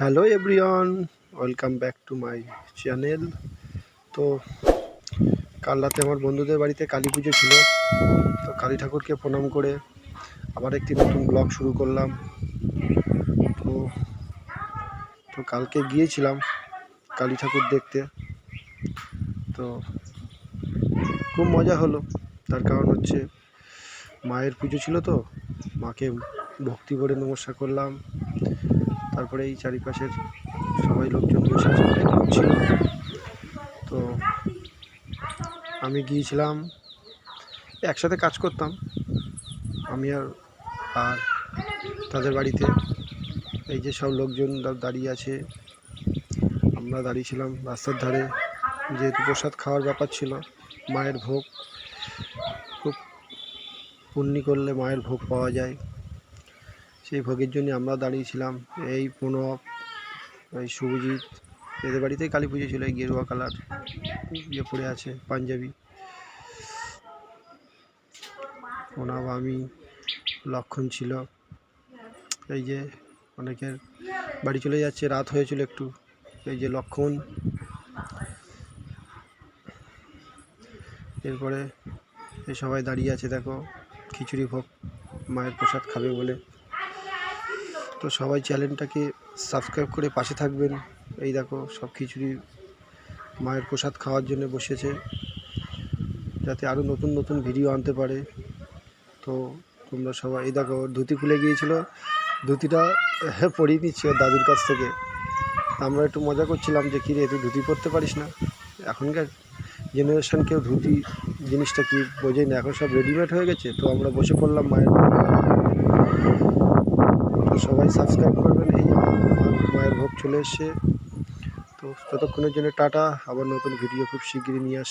Hello everyone, welcome back to my channel. তো কাল রাতে আমার বন্ধুদের বাড়িতে কালী পুজো ছিল, তো কালী ঠাকুরকে প্রণাম করে আবার একটি নতুন ব্লগ শুরু করলাম। তো তো কালকে গিয়েছিলাম কালী ঠাকুর দেখতে। তো খুব মজা হলো, তার কারণ হচ্ছে মায়ের পুজো ছিল তো, মাকে ভক্তি করে নমস্কার করলাম। তারপরে এই চারিপাশের সবাই লোকজন বসে ছিল তো আমি গিয়েছিলাম, একসাথে কাজ করতাম। আমি আর আর তাদের বাড়িতে। এই যে সব লোকজন দাঁড়িয়ে আছে। আমরা দাঁড়িয়েছিলাম রাস্তার ধারে। যেহেতু প্রসাদ খাওয়ার ব্যাপার ছিল, মায়ের ভোগ। খুব পুণ্যি করলে মায়ের ভোগ পাওয়া যায়। সেই ভোগের জন্য আমরা দাঁড়িয়েছিলাম এই প্রণব এই শুভজিৎ, এদের বাড়িতেই কালী পুজো ছিল, এই গেরুয়া কালার ইয়ে পড়ে আছে, পাঞ্জাবি। প্রণব আমি, লক্ষণ ছিল। এই যে অনেকের বাড়ি চলে যাচ্ছে, রাত হয়েছিল একটু। এই যে লক্ষণ। এরপরে সবাই দাঁড়িয়ে আছে, দেখো, খিচুড়ি ভোগ, মায়ের প্রসাদ খাবে বলে। তো সবাই চ্যানেলটাকে সাবস্ক্রাইব করে পাশে থাকবেন। এই দেখো, সব খিচুড়ি মায়ের প্রসাদ খাওয়ার জন্য বসেছে। যাতে আরও নতুন নতুন ভিডিও আনতে পারে। তো তোমরা সবাই, এই দেখো, ধুতি খুলে গিয়েছিল। ধুতিটা পরিয়ে নিচ্ছে দাদুর কাছ থেকে। আমরা একটু মজা করছিলাম যে, কিরে, তুই ধুতি পরতে পারিস না? এখনকার জেনারেশান কেউ ধুতি জিনিসটা কি বোঝেই না। এখন সব রেডিমেড হয়ে গেছে। তো আমরা বসে পড়লাম মায়ের। তো সবাই সাবস্ক্রাইব করবেন, এই মায়ের ভোগ চলে এসছে। তো ততক্ষণের জন্য টাটা, আবার নতুন ভিডিও খুব শিগগিরই নিয়ে আস